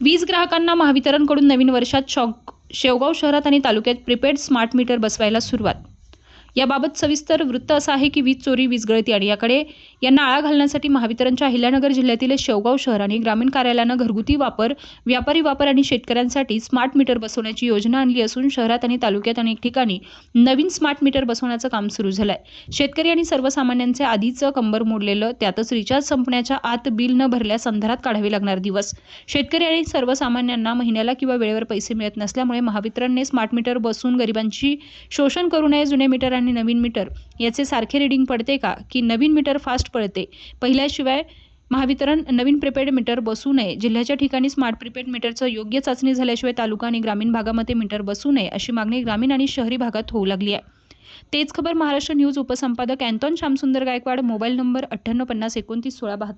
वीज ग्राहकांना महावितरणकडून नवीन वर्षात शॉक शेवगाव शहरात आणि तालुक्यात प्रीपेड स्मार्ट मीटर बसवायला सुरुवात याबाबत सविस्तर वृत्त असं आहे की वीज चोरी वीज गळती आणि याकडे यांना आळा घालण्यासाठी महावितरणच्या अहिल्यानगर जिल्ह्यातील शेवगाव शहर आणि ग्रामीण कार्यालयानं घरगुती वापर व्यापारी वापर आणि शेतकऱ्यांसाठी स्मार्ट मीटर बसवण्याची योजना आणली असून शहरात आणि तालुक्यात अनेक ठिकाणी नवीन स्मार्ट मीटर बसवण्याचं काम सुरू झालं आहे शेतकरी आणि सर्वसामान्यांचे आधीचं कंबर मोडलेलं त्यातच रिचार्ज संपण्याच्या आत बिल न भरल्यास अंधारात काढावे लागणार दिवस. शेतकरी आणि सर्वसामान्यांना महिन्याला किंवा वेळेवर पैसे मिळत नसल्यामुळे महावितरणने स्मार्ट मीटर बसून गरिबांची शोषण करू नये जुने मीटर आणि आणि नवीन मीटर याचे सारखे रिडिंग पडते का? की नवीन मीटर फास्ट पडते पहिल्याशिवाय महावितरण नवीन प्रिपेड मीटर बसू नये. जिल्ह्याच्या ठिकाणी स्मार्ट प्रिपेड मीटरचं योग्य चाचणी झाल्याशिवाय तालुका आणि ग्रामीण भागामध्ये मीटर बसू नये अशी मागणी ग्रामीण आणि शहरी भागात होऊ लागली आहे. तेच खबर Maharashtra news उपसंपादक Anton Shyamsundar Gaikwad mobile number अठ्ठ्याण्णव पन्नास एकोणतीस सोळा बहात्तर